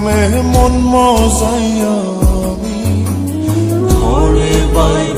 প্রেমে মন মজাইয়া আমি ঘরে বাইরে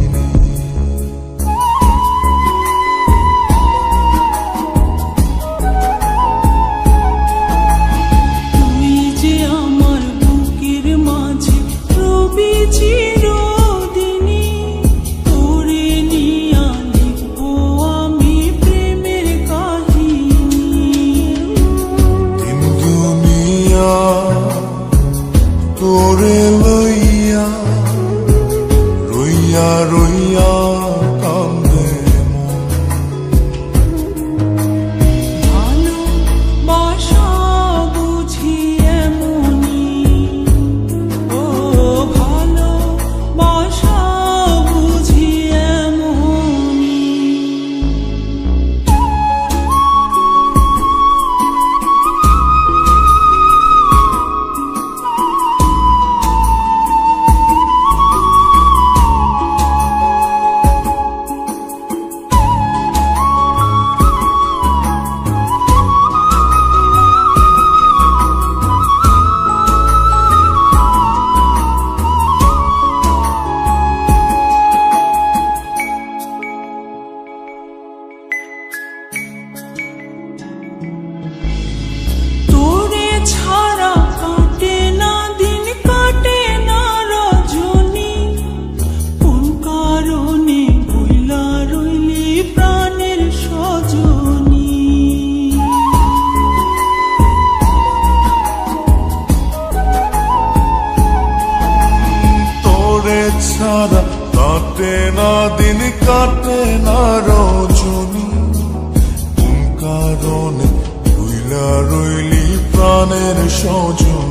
সারা কাটে না দিন কাটে না রজনী। কারণে রইলা রইলি প্রাণের সজন?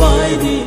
快的